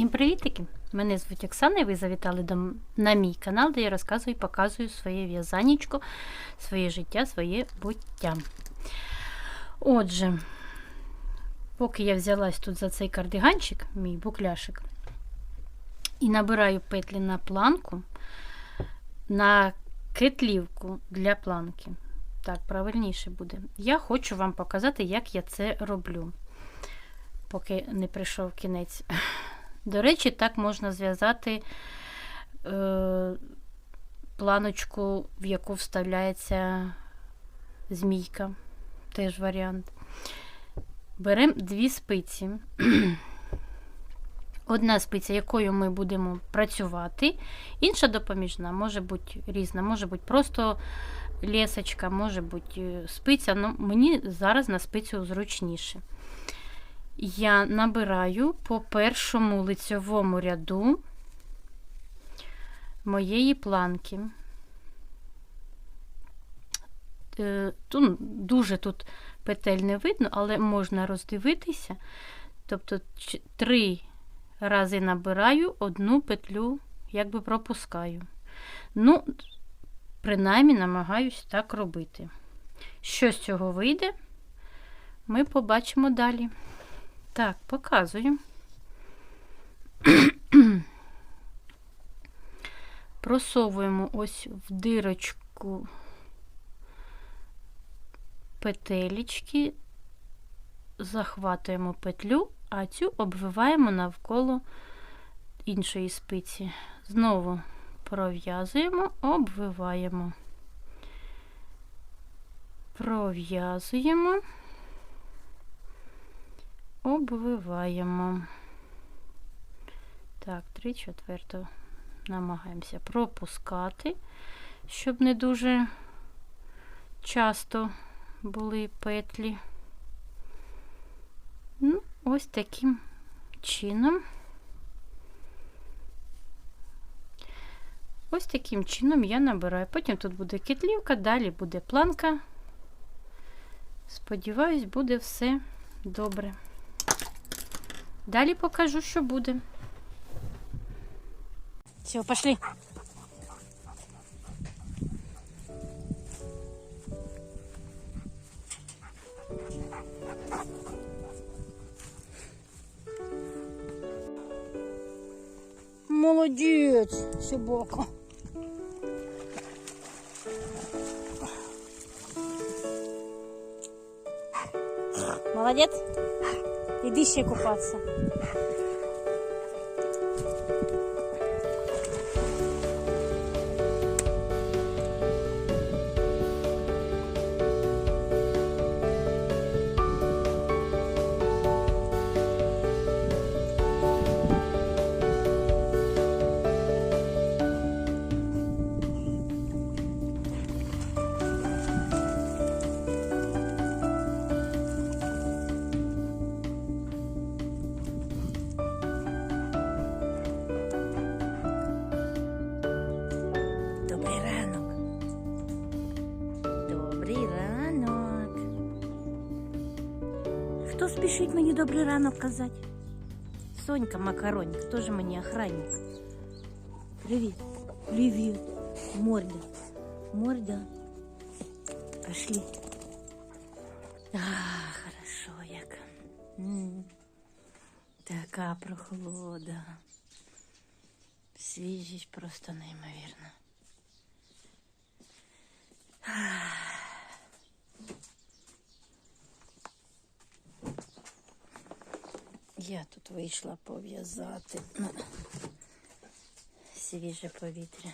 Всім привітики! Мене звуть Оксана і ви завітали до, на мій канал, де я розказую і показую своє в'язанечко, своє життя, своє буття. Отже, поки я взялась тут за цей кардиганчик, мій букляшик, і набираю петлі на планку, на кетлівку для планки. Так, правильніше буде. Я хочу вам показати, як я це роблю, поки не прийшов кінець. До речі, так можна зв'язати е, планочку, в яку вставляється змійка. Теж варіант. Беремо дві спиці. Одна спиця, якою ми будемо працювати, інша допоміжна, може бути різна, може бути просто лесочка, може бути е, спиця. Ну, мені зараз на спицю зручніше я набираю по першому лицьовому ряду моєї планки. Е, ту- Дуже тут петель не видно, але можна роздивитися. Тобто три рази набираю, одну петлю якби пропускаю. Ну, принаймні намагаюсь так робити. Що з цього вийде, ми побачимо далі. Так, показую. Просовуємо ось в дирочку петелечки, захватуємо петлю, а цю обвиваємо навколо іншої спиці. Знову пров'язуємо, обвиваємо. Пров'язуємо обвиваємо. Так, три четверто намагаємося пропускати, щоб не дуже часто були петлі. Ну, ось таким чином. Ось таким чином я набираю. Потім тут буде кетлівка, далі буде планка. Сподіваюсь, буде все добре. Далі покажу, що буде. Все, пошли. Молодець, собака. Молодець. e diz Chico Pazza. спішить мені добрий ранок казати? Сонька Макаронька, теж мені охранник. Привіт. Привіт. Морда. Морда. Пошли. А, хорошо як. М, Така прохолода. Свіжість просто неймовірна. Я тут вийшла пов'язати свіже повітря.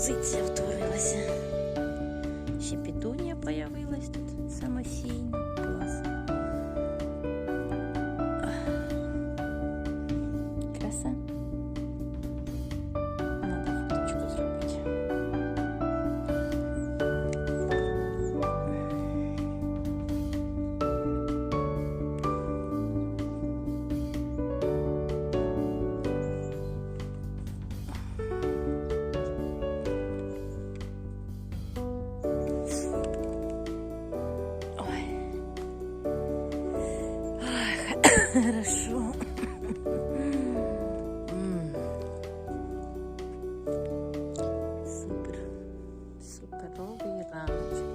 Позиція втворилася. Ще петунія появилась тут самосійно. Хорошо. Супер. Суперовий раночок.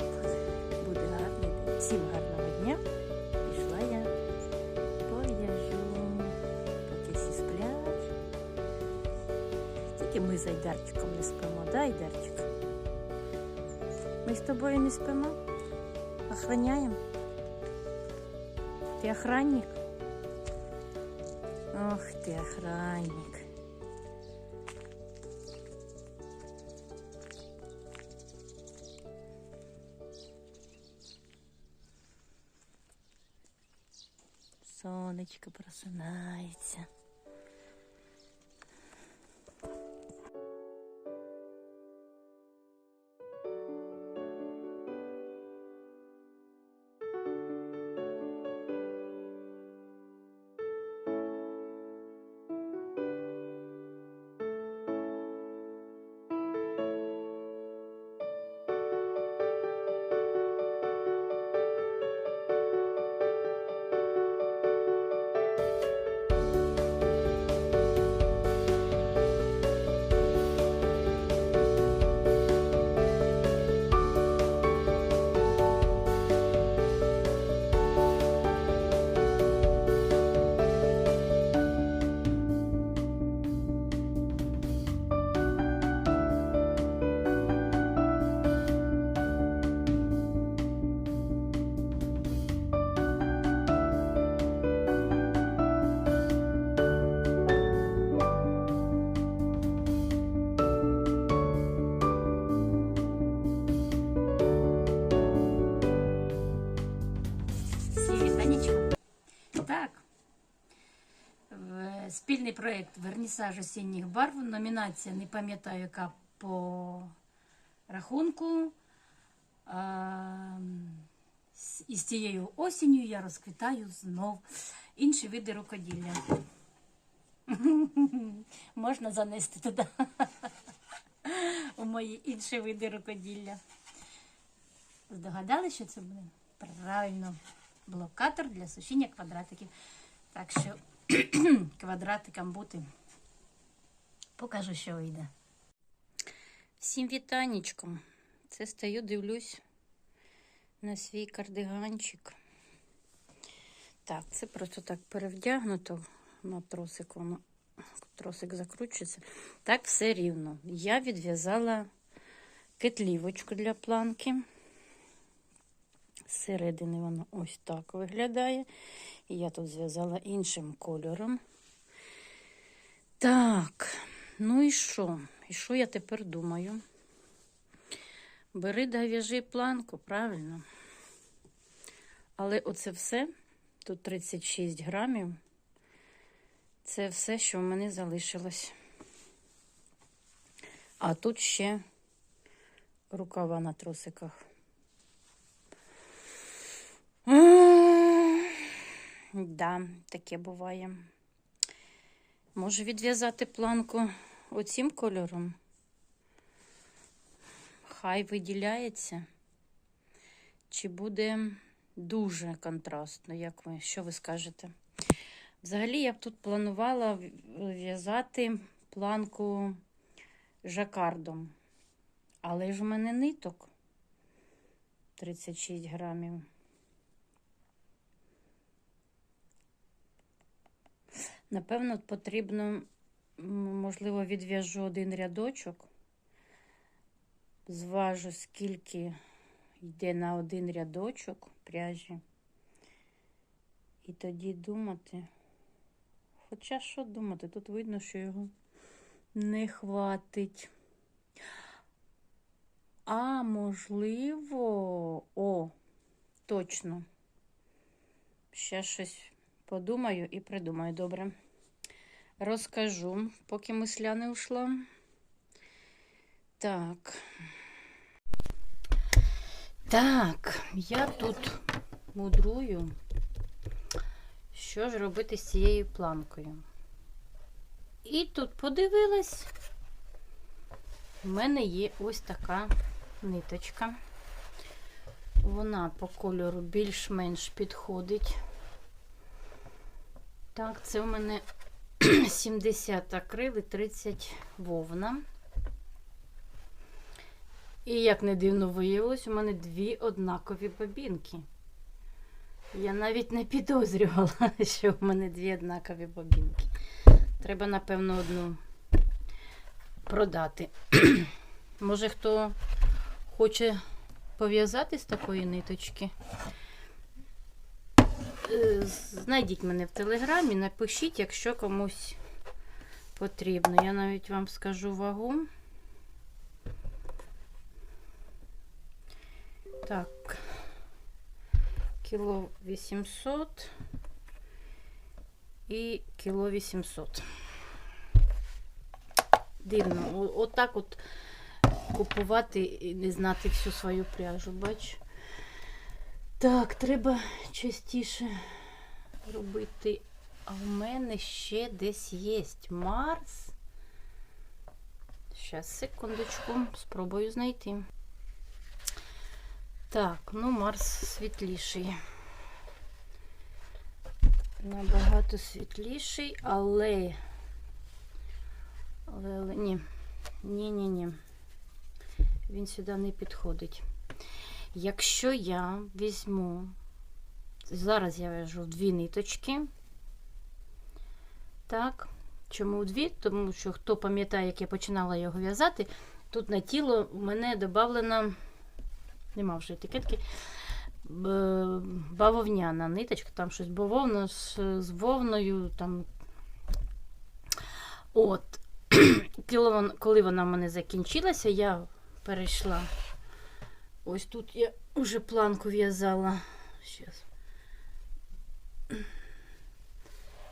Буде гарний день. Всім гарного дня. Пішла я пов'яжу. Поки всі сплять. Тільки ми з Айдарчиком не спимо, да, Айдарчик? Ми з тобою не спимо? Охраняем? Ты охранник? чайник. Сонечко просинається. Спільний проєкт Вернісаж осінніх барв. Номінація не пам'ятаю, яка по рахунку. І з цією осінню я розквітаю знов інші види рукоділля. Можна занести туди у мої інші види рукоділля. Здогадали, що це буде? Правильно, блокатор для сушіння квадратиків. Так що квадратикам бути. Покажу, що вийде. Всім вітанечком. Це стою, дивлюсь на свій кардиганчик. Так, це просто так перевдягнуто на тросик, воно тросик закручується. Так все рівно. Я відв'язала кетлівочку для планки. Зсередини воно ось так виглядає. І я тут зв'язала іншим кольором. Так, ну і що? І що я тепер думаю? Бери да в'яжи планку, правильно? Але оце все, тут 36 грамів. Це все, що в мене залишилось. А тут ще рукава на тросиках. М, Да, таке буває. Можу відв'язати планку оцим кольором. Хай виділяється. Чи буде дуже контрастно, як ви, що ви скажете? Взагалі, я б тут планувала в'язати планку жакардом. Але ж у мене ниток 36 грамів. Напевно, потрібно, можливо, відв'яжу один рядочок, зважу, скільки йде на один рядочок пряжі. І тоді думати. Хоча що думати, тут видно, що його не хватить. А можливо, о, точно. Ще щось подумаю і придумаю, добре. Розкажу, поки мисля не ушла. Так. Так, я тут мудрую. Що ж робити з цією планкою? І тут подивилась. У мене є ось така ниточка. Вона по кольору більш-менш підходить. Так, це у мене 70 акрил і 30 вовна. І як не дивно виявилось, у мене дві однакові бобінки. Я навіть не підозрювала, що в мене дві однакові бобінки. Треба, напевно, одну продати. Може, хто хоче пов'язати з такої ниточки? Знайдіть мене в телеграмі, напишіть, якщо комусь потрібно. Я навіть вам скажу вагу. Так, кіло 800 і кіло 800. Дивно, отак от купувати і не знати всю свою пряжу, бач. Так, треба частіше робити. А в мене ще десь є Марс. Щас, секундочку, спробую знайти. Так, ну Марс світліший. Набагато світліший, але. Але, але ні. Ні, ні, ні. Він сюди не підходить. Якщо я візьму, зараз я вяжу дві ниточки. Так, чому дві? Тому що хто пам'ятає, як я починала його в'язати, тут на тіло у мене додавлена, нема вже етикетки, бавовняна ниточка, там щось бавовна з, з вовною, там. От, коли вона в мене закінчилася, я перейшла. Ось тут я вже планку в'язала. Щас.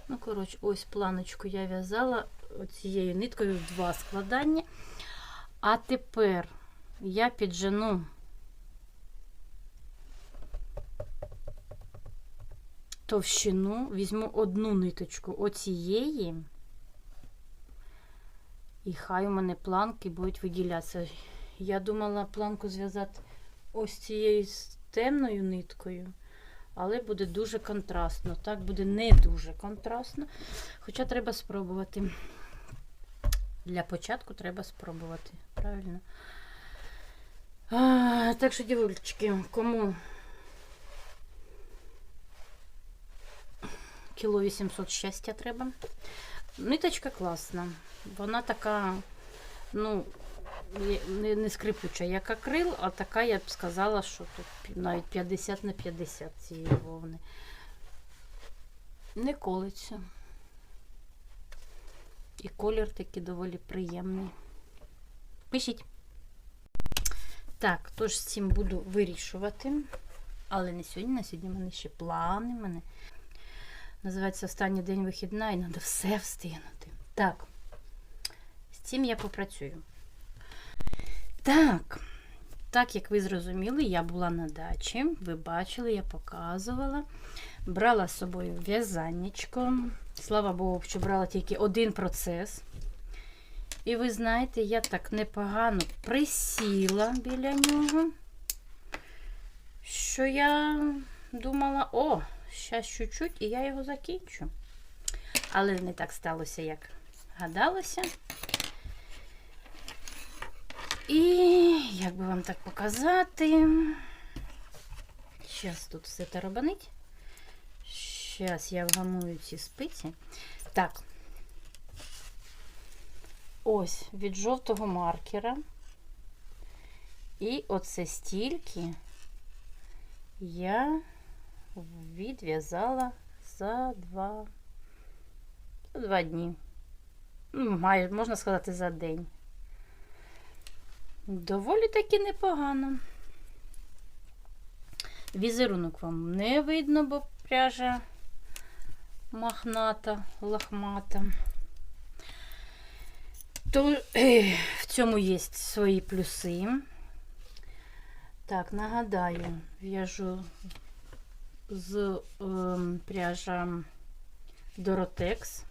Ну, коротше, ось планочку я в'язала цією ниткою два складання. А тепер я піджену товщину, візьму одну ниточку оцієї. І хай у мене планки будуть виділятися. Я думала планку зв'язати ось цією темною ниткою, але буде дуже контрастно. Так, буде не дуже контрастно. Хоча треба спробувати. Для початку треба спробувати. Правильно? А, так що, дівчатки, кому кіло 800 щастя треба. Ниточка класна. Вона така, ну, не, не скрипуча, як акрил, а така, я б сказала, що тут навіть 50 на 50 цієї вовни. Не колиться. І колір такий доволі приємний. Пишіть. Так, тож з цим буду вирішувати. Але не сьогодні, на сьогодні в мене ще плани. Мене називається останній день вихідна і треба все встигнути. Так, з цим я попрацюю. Так, так як ви зрозуміли, я була на дачі. Ви бачили, я показувала. Брала з собою в'язаннячко. Слава Богу, що брала тільки один процес. І ви знаєте, я так непогано присіла біля нього, що я думала, о, ще чуть-чуть, і я його закінчу. Але не так сталося, як гадалося. І як би вам так показати? Зараз тут все тарабанить. Зараз я вгамую ці спиці. Так. Ось від жовтого маркера. І оце стільки я відв'язала за два, за два дні. Ну, майже, можна сказати, за день. Доволі таки непогано. Візерунок вам не видно, бо пряжа махната, лахмата. То е, в цьому є свої плюси. Так, нагадаю, в'яжу з ем, пряжа Доротекс.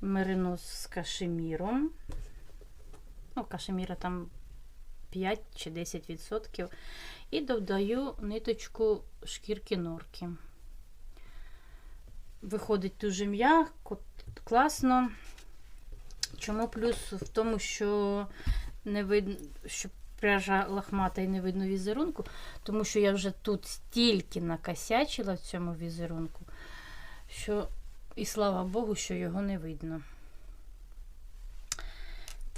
Меринос з кашеміром. Ну, кашеміра там 5 чи 10%. І додаю ниточку шкірки норки. Виходить дуже м'яко, класно. Чому плюс в тому, що не видно, що пряжа лохмата і не видно візерунку, тому що я вже тут стільки накосячила в цьому візерунку, що і слава Богу, що його не видно.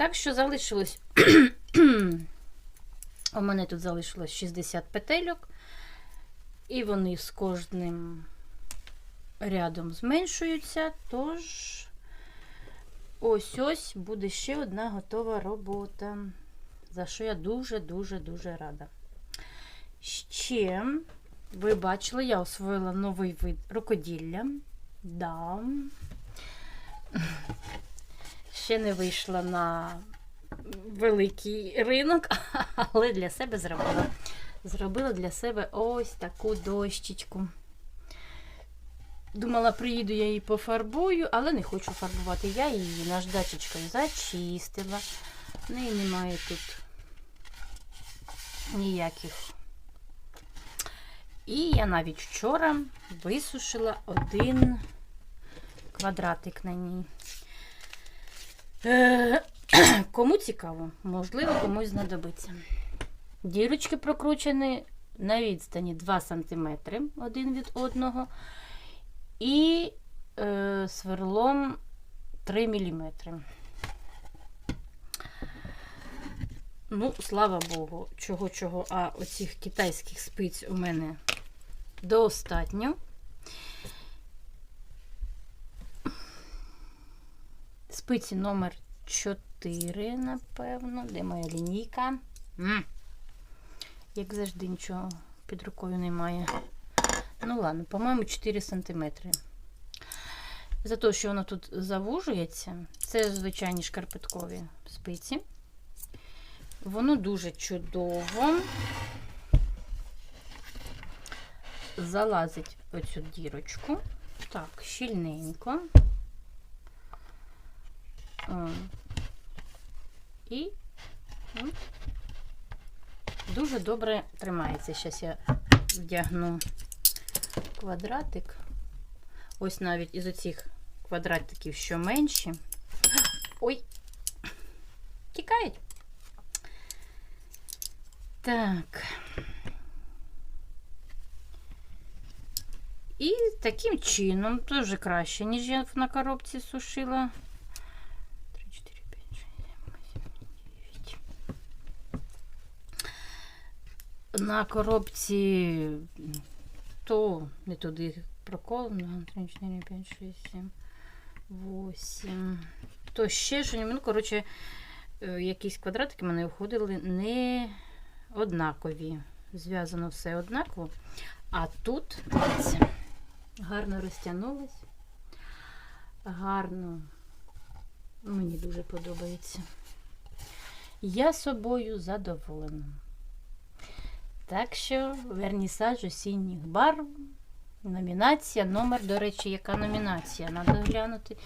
Так що залишилось. У мене тут залишилось 60 петельок, і вони з кожним рядом зменшуються, тож ось ось буде ще одна готова робота, за що я дуже-дуже-дуже рада. Ще, ви бачили, я освоїла новий вид рукоділля. Да. Ще не вийшла на великий ринок, але для себе зробила. Зробила для себе ось таку дощечку. Думала, приїду я її пофарбую, але не хочу фарбувати. Я її наждачечкою зачистила. В неї немає тут ніяких. І я навіть вчора висушила один квадратик на ній. Е, Кому цікаво, можливо, комусь знадобиться. Дірочки прокручені на відстані 2 см один від одного. І е, сверлом 3 мм. Ну, слава Богу, чого-чого, а оцих китайських спиць у мене достатньо. Спиці номер 4, напевно. Де моя лінійка? Як завжди, нічого під рукою немає. Ну, ладно, по-моєму, 4 см. За те, що воно тут завужується, це звичайні шкарпеткові спиці. Воно дуже чудово залазить оцю дірочку. Так, щільненько. І дуже добре тримається. Зараз я вдягну квадратик. Ось навіть із оцих квадратиків, що менші. Ой, тікають. Так. І таким чином, дуже краще, ніж я на коробці сушила. 3, 4, 5, 6, 7, 8, 9. На коробці то не туди проколено. 3, 4, 5, 6, 7, 8. То ще що, ну, коротше, е, якісь квадратики в мене виходили не однакові. Зв'язано все однаково. А тут, гарно розтягнулось. Гарно. Мені дуже подобається. Я собою задоволена. Так що вернісаж осінніх барв. Номінація, номер, до речі, яка номінація? Треба глянути.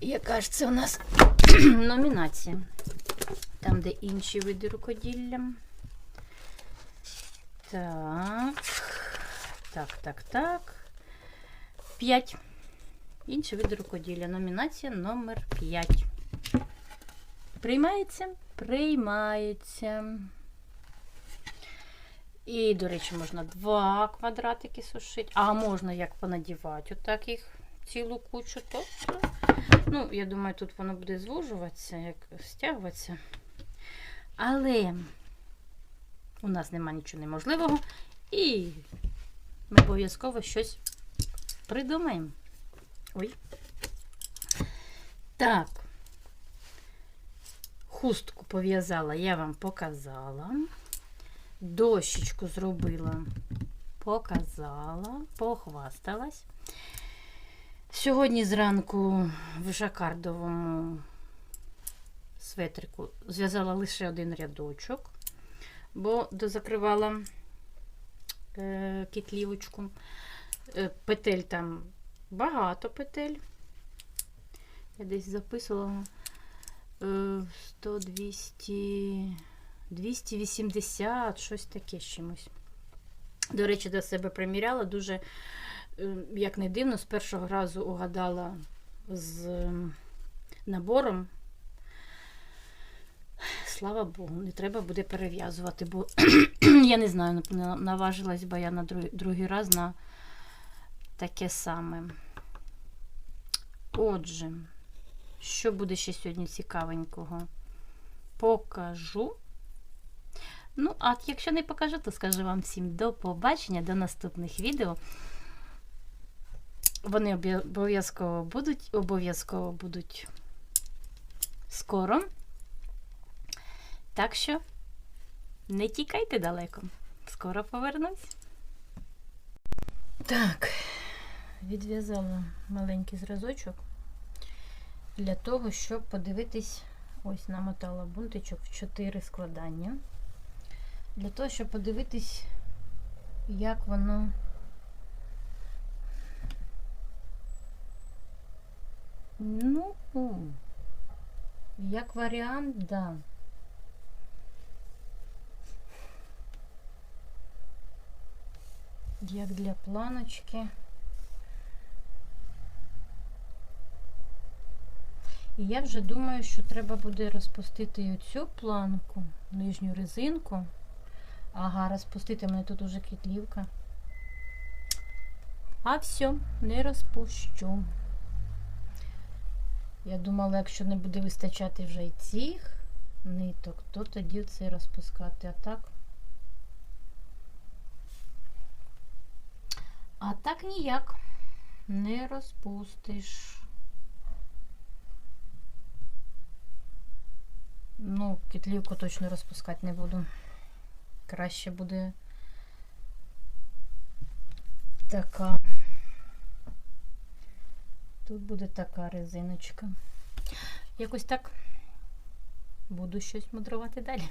Яка ж це у нас номінація? Там, де інші види рукоділля. Так. Так, так, так. 5. Інші види рукоділля. Номінація номер 5. Приймається? Приймається. І, до речі, можна два квадратики сушити. А можна як понадівати отак їх цілу кучу. Тобто, ну, я думаю, тут воно буде звужуватися, як стягуватися. Але у нас нема нічого неможливого. І ми обов'язково щось придумаємо. Ой. Так. Хустку пов'язала, я вам показала. Дощечку зробила, показала, похвасталась. Сьогодні зранку в жакардовому светрику зв'язала лише один рядочок, бо дозакривала е, кітлівочку. Е, петель там багато петель. Я десь записувала е, 100, 200, 280, щось таке чимось. До речі, до себе приміряла. Дуже, е, як не дивно, з першого разу угадала з е, набором. Слава Богу, не треба буде перев'язувати, бо я не знаю, наважилась би я на другий раз на таке саме. Отже, що буде ще сьогодні цікавенького? Покажу. Ну, а якщо не покажу, то скажу вам всім до побачення, до наступних відео. Вони обов'язково будуть, обов'язково будуть скоро. Так що не тікайте далеко. Скоро повернусь. Так, відв'язала маленький зразочок для того, щоб подивитись, ось намотала бунтичок в 4 складання. Для того, щоб подивитись, як воно ну, як варіант, да. Як для планочки. І я вже думаю, що треба буде розпустити оцю планку, нижню резинку. Ага, розпустити мене тут уже кітлівка. А все, не розпущу. Я думала, якщо не буде вистачати вже і цих ниток, то тоді це розпускати. А так. А так ніяк не розпустиш. Ну, кітлівку точно розпускати не буду. Краще буде така. Тут буде така резиночка. Якось так буду щось мудрувати далі.